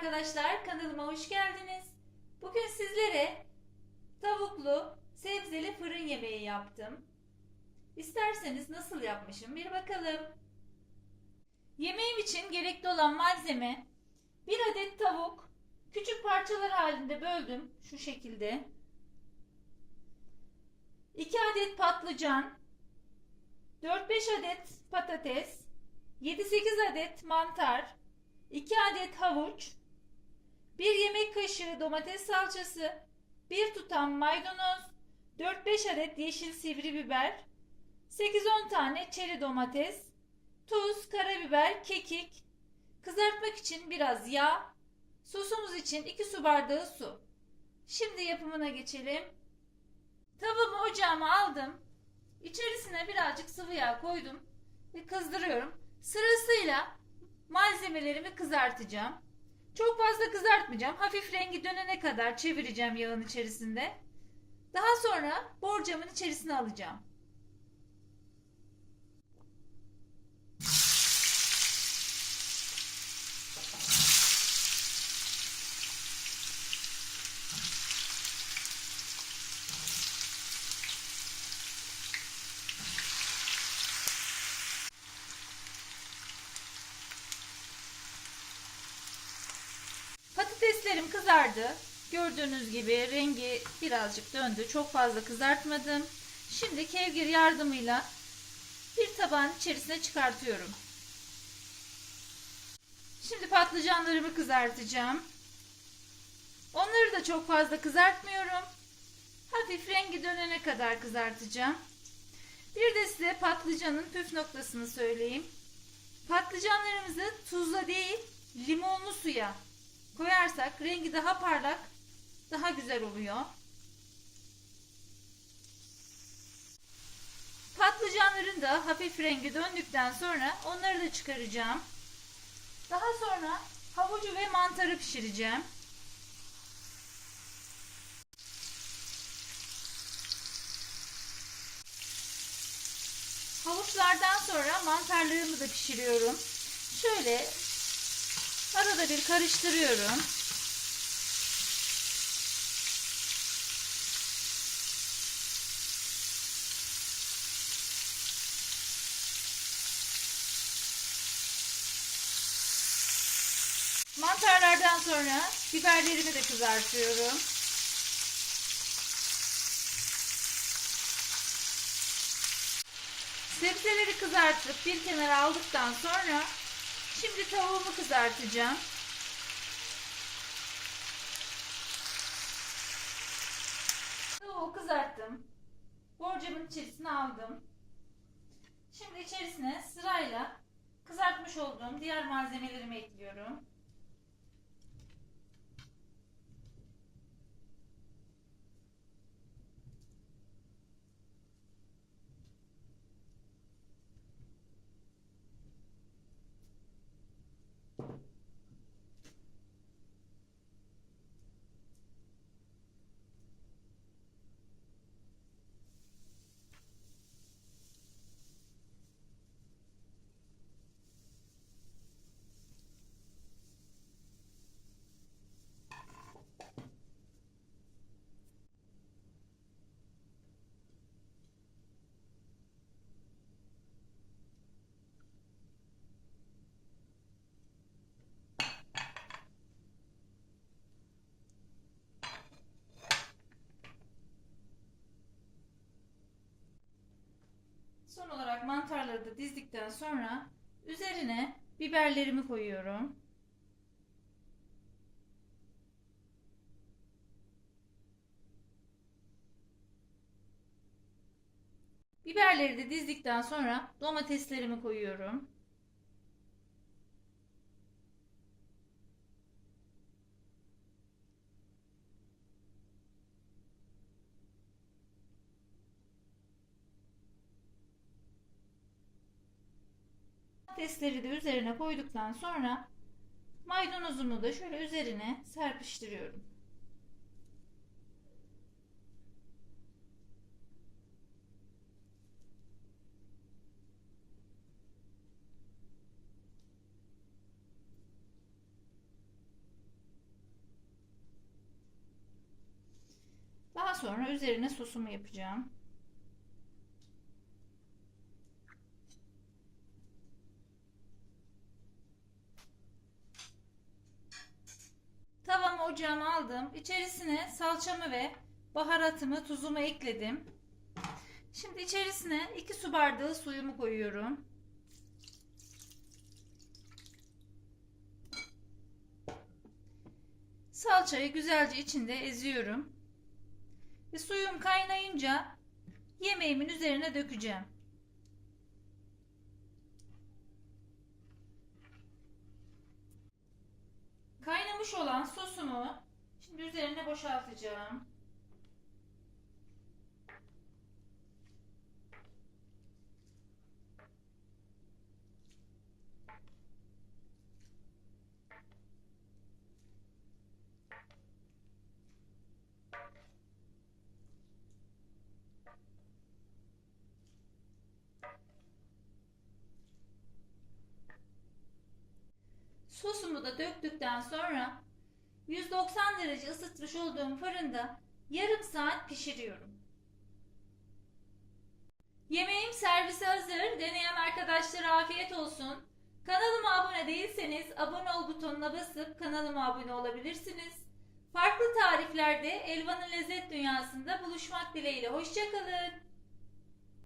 arkadaşlar, kanalıma hoş geldiniz. Bugün sizlere tavuklu, sebzeli fırın yemeği yaptım. İsterseniz nasıl yapmışım bir bakalım. Yemeğim için gerekli olan malzeme 1 adet tavuk, küçük parçalar halinde böldüm şu şekilde. 2 adet patlıcan, 4-5 adet patates, 7-8 adet mantar, 2 adet havuç, 1 yemek kaşığı domates salçası, 1 tutam maydanoz, 4-5 adet yeşil sivri biber, 8-10 tane çeri domates, tuz, karabiber, kekik, kızartmak için biraz yağ, sosumuz için 2 su bardağı su. Şimdi yapımına geçelim. Tavamı ocağıma aldım. İçerisine birazcık sıvı yağ koydum ve kızdırıyorum. Sırasıyla malzemelerimi kızartacağım. Çok fazla kızartmayacağım. Hafif rengi dönene kadar çevireceğim yağın içerisinde. Daha sonra borcamın içerisine alacağım. Patateslerim kızardı. Gördüğünüz gibi rengi birazcık döndü. Çok fazla kızartmadım. Şimdi kevgir yardımıyla bir tabağın içerisine çıkartıyorum. Şimdi patlıcanlarımı kızartacağım. Onları da çok fazla kızartmıyorum. Hafif rengi dönene kadar kızartacağım. Bir de size patlıcanın püf noktasını söyleyeyim. Patlıcanlarımızı tuzla değil, limonlu suya koyarsak rengi daha parlak, daha güzel oluyor. Patlıcanların da hafif rengi döndükten sonra onları da çıkaracağım. Daha sonra havucu ve mantarı pişireceğim. Havuçlardan sonra mantarlarımı da pişiriyorum. Şöyle arada bir karıştırıyorum. Mantarlardan sonra biberlerimi de kızartıyorum. Sebzeleri kızartıp bir kenara aldıktan sonra şimdi tavuğumu kızartacağım. Tavuğu kızarttım. Borcamın içerisine aldım. Şimdi içerisine sırayla kızartmış olduğum diğer malzemelerimi ekliyorum. Mantarları da dizdikten sonra üzerine biberlerimi koyuyorum. Biberleri de dizdikten sonra domateslerimi koyuyorum. Patatesleri de üzerine koyduktan sonra maydanozumu da şöyle üzerine serpiştiriyorum. Daha sonra üzerine sosumu yapacağım. Ocağıma aldım. İçerisine salçamı ve baharatımı, tuzumu ekledim. Şimdi içerisine 2 su bardağı suyumu koyuyorum. Salçayı güzelce içinde eziyorum. Ve suyum kaynayınca yemeğimin üzerine dökeceğim. Kaynamış olan sosumu şimdi üzerine boşaltacağım. Sosumu da döktükten sonra 190 derece ısıtmış olduğum fırında yarım saat pişiriyorum. Yemeğim servise hazır. Deneyen arkadaşlara afiyet olsun. Kanalıma abone değilseniz abone ol butonuna basıp kanalıma abone olabilirsiniz. Farklı tariflerde Elvan'ın lezzet dünyasında buluşmak dileğiyle. Hoşçakalın.